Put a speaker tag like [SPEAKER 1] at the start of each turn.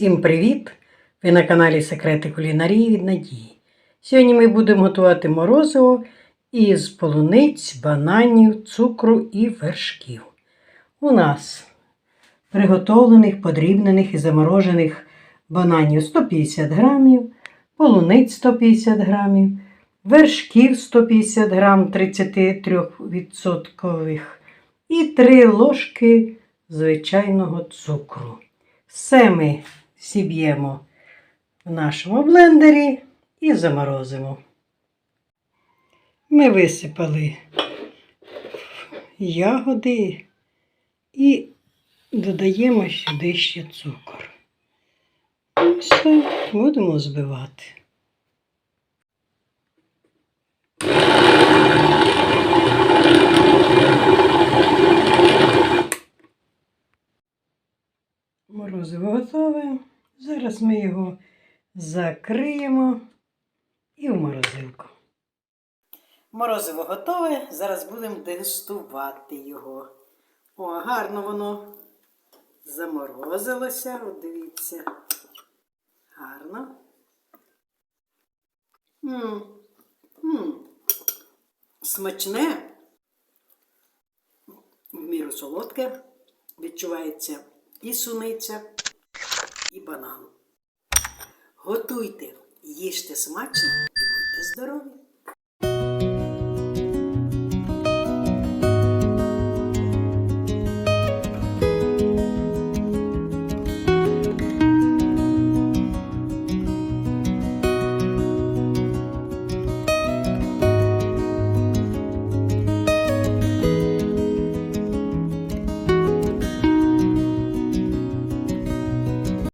[SPEAKER 1] Всім привіт! Ви на каналі Секрети кулінарії від Надії. Сьогодні ми будемо готувати морозиво із полуниць, бананів, цукру і вершків. У нас приготовлених, подрібнених і заморожених бананів 150 грамів, полуниць 150 грамів, вершків 150 грам 33% і 3 ложки звичайного цукру. Все ми зіб'ємо в нашому блендері і заморозимо. Ми висипали ягоди і додаємо сюди ще цукор. І все, будемо збивати. Морозиво готове. Зараз ми його закриємо і в морозилку. Морозиво готове. Зараз будемо дегустувати його. О, гарно воно заморозилося. От дивіться. Гарно. м м Смачне. В міру солодке. Відчувається і суниця, і банану. Готуйте, їжте смачно і будьте здорові!